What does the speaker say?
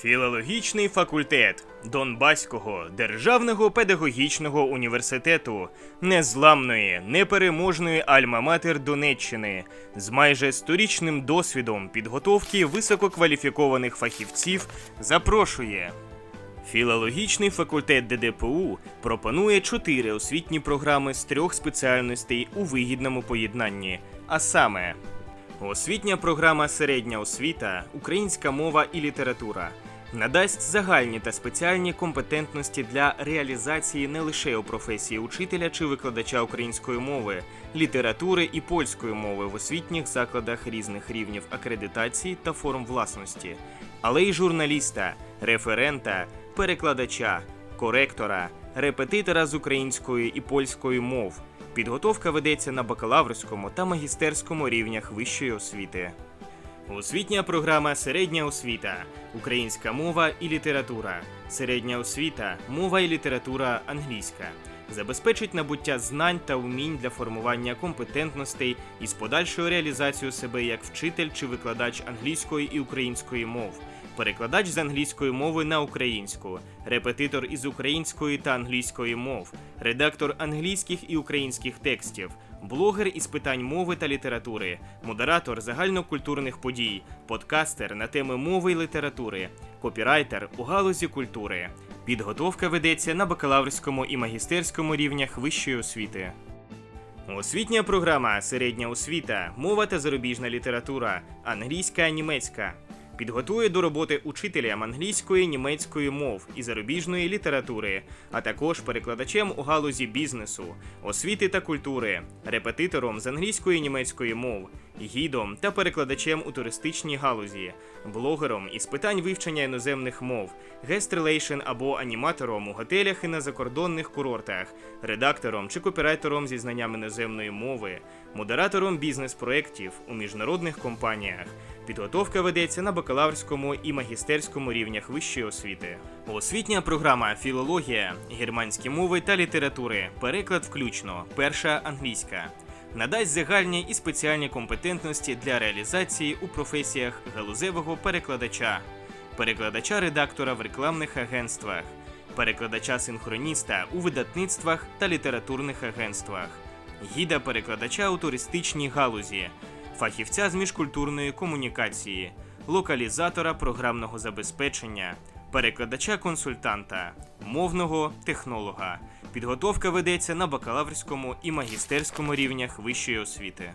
Філологічний факультет Донбаського державного педагогічного університету незламної, непереможної альма-матер Донеччини з майже сторічним досвідом підготовки висококваліфікованих фахівців запрошує. Філологічний факультет ДДПУ пропонує чотири освітні програми з трьох спеціальностей у вигідному поєднанні, а саме Освітня програма Середня освіта, українська мова і література надасть загальні та спеціальні компетентності для реалізації не лише у професії учителя чи викладача української мови, літератури і польської мови в освітніх закладах різних рівнів акредитації та форм власності, але й журналіста, референта, перекладача, коректора, репетитора з української і польської мов. Підготовка ведеться на бакалаврському та магістерському рівнях вищої освіти. Освітня програма Середня освіта, українська мова і література, середня освіта, мова і література англійська. Забезпечить набуття знань та вмінь для формування компетентностей із подальшою реалізацією себе як вчитель чи викладач англійської і української мов, перекладач з англійської мови на українську, репетитор із української та англійської мов, редактор англійських і українських текстів, блогер із питань мови та літератури, модератор загальнокультурних подій, подкастер на теми мови і літератури, копірайтер у галузі культури. Підготовка ведеться на бакалаврському і магістерському рівнях вищої освіти. Освітня програма Середня освіта, мова та зарубіжна література, англійська, німецька. Підготує до роботи учителям англійської, німецької мов і зарубіжної літератури, а також перекладачем у галузі бізнесу, освіти та культури, репетитором з англійської і німецької мов, гідом та перекладачем у туристичній галузі, блогером із питань вивчення іноземних мов, гест-релейшн або аніматором у готелях і на закордонних курортах, редактором чи копірайтером зі знанням іноземної мови, модератором бізнес-проєктів у міжнародних компаніях. Підготовка ведеться на бакалаврському і магістерському рівнях вищої освіти. Освітня програма філологія, германські мови та літератури. Переклад включно. Перша англійська. Надасть загальні і спеціальні компетентності для реалізації у професіях галузевого перекладача, перекладача-редактора в рекламних агентствах, перекладача-синхроніста у видатництвах та літературних агентствах, гіда-перекладача у туристичній галузі, фахівця з міжкультурної комунікації, локалізатора програмного забезпечення, перекладача-консультанта, мовного технолога. Підготовка ведеться на бакалаврському і магістерському рівнях вищої освіти.